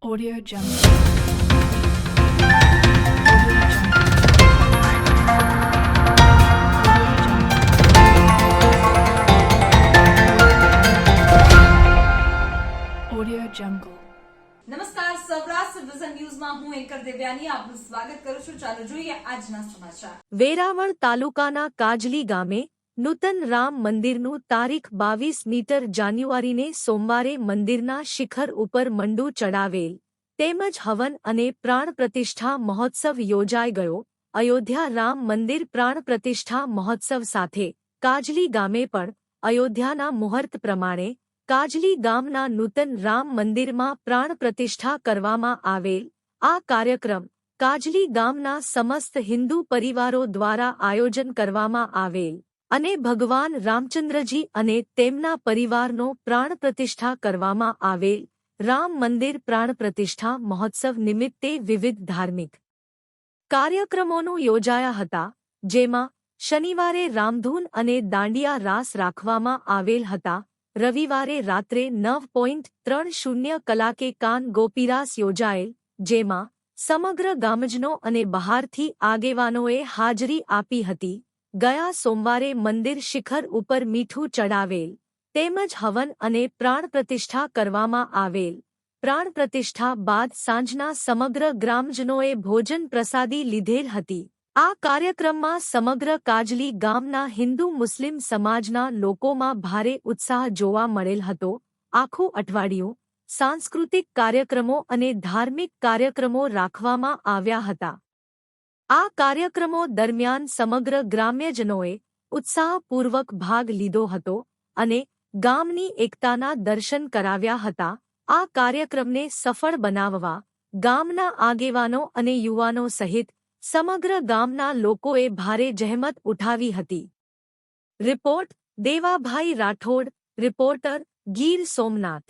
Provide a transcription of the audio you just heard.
Audio Jungle. Audio Jungle. Audio Jungle. નમસ્કાર Saurashtra vision ન્યૂઝમાં હું એન્કર દેવ્યાની આપનું સ્વાગત કરું છું ચાલો જોઈએ આજના સમાચાર વેરાવળ તાલુકાના કાજલી ગામે નૂતન રામ મંદિરનું તારીખ બાવીસ મીટર જાન્યુઆરીને સોમવારે મંદિરના શિખર ઉપર મંડુ ચડાવેલ. તેમજ હવન અને પ્રાણ પ્રતિષ્ઠા મહોત્સવ યોજાઈ ગયો. અયોધ્યા રામ મંદિર પ્રાણ પ્રતિષ્ઠા મહોત્સવ સાથે કાજલી ગામે પણ અયોધ્યાના મુહૂર્ત પ્રમાણે કાજલી ગામના નૂતન રામ મંદિરમાં પ્રાણ પ્રતિષ્ઠા કરવામાં આવેલ. આ કાર્યક્રમ કાજલી ગામના સમસ્ત હિન્દુ પરિવારો દ્વારા આયોજન કરવામાં આવેલ. અને ભગવાન રામચંદ્રજી અને તેમના પરિવારનો પ્રાણ પ્રતિષ્ઠા કરવામાં આવેલ રામ મંદિર પ્રાણ પ્રતિષ્ઠા મહોત્સવ નિમિત્તે વિવિધ ધાર્મિક કાર્યક્રમોનું યોજાયા હતા, જેમાં શનિવારે રામધૂન અને દાંડિયા રાસ રાખવામાં આવેલ હતા, રવિવારે રાત્રે નવ પોઈન્ટ ત્રણ શૂન્ય કલાકે કાન ગોપીરાસ યોજાયેલ, જેમાં સમગ્ર ગામજનો અને બહારથી આગેવાનોએ હાજરી આપી હતી. ગયા સોમવારે મંદિર શિખર ઉપર મીઠું ચડાવેલ, તેમજ હવન અને પ્રાણ પ્રતિષ્ઠા કરવામાં આવેલ. પ્રાણ પ્રતિષ્ઠા બાદ સાંજના સમગ્ર ગ્રામજનોએ ભોજન પ્રસાદી લીધેલ હતી. આ કાર્યક્રમમાં સમગ્ર કાજલી ગામના હિન્દુ મુસ્લિમ સમાજના લોકોમાં ભારે ઉત્સાહ જોવા મળેલ હતો. આખું અઠવાડિયું સાંસ્કૃતિક કાર્યક્રમો અને ધાર્મિક કાર્યક્રમો રાખવામાં આવ્યા હતા. આ કાર્યક્રમો દરમિયાન સમગ્ર ગ્રામ્યજનોએ ઉત્સાહપૂર્વક ભાગ લીધો હતો અને ગામની એકતાના દર્શન કરાવ્યા હતા. આ કાર્યક્રમને સફળ બનાવવા ગામના આગેવાનો અને યુવાનો સહિત સમગ્ર ગામના લોકોએ ભારે જહેમત ઉઠાવી હતી. Report Devabhai Rathod, reporter Gir Somnath.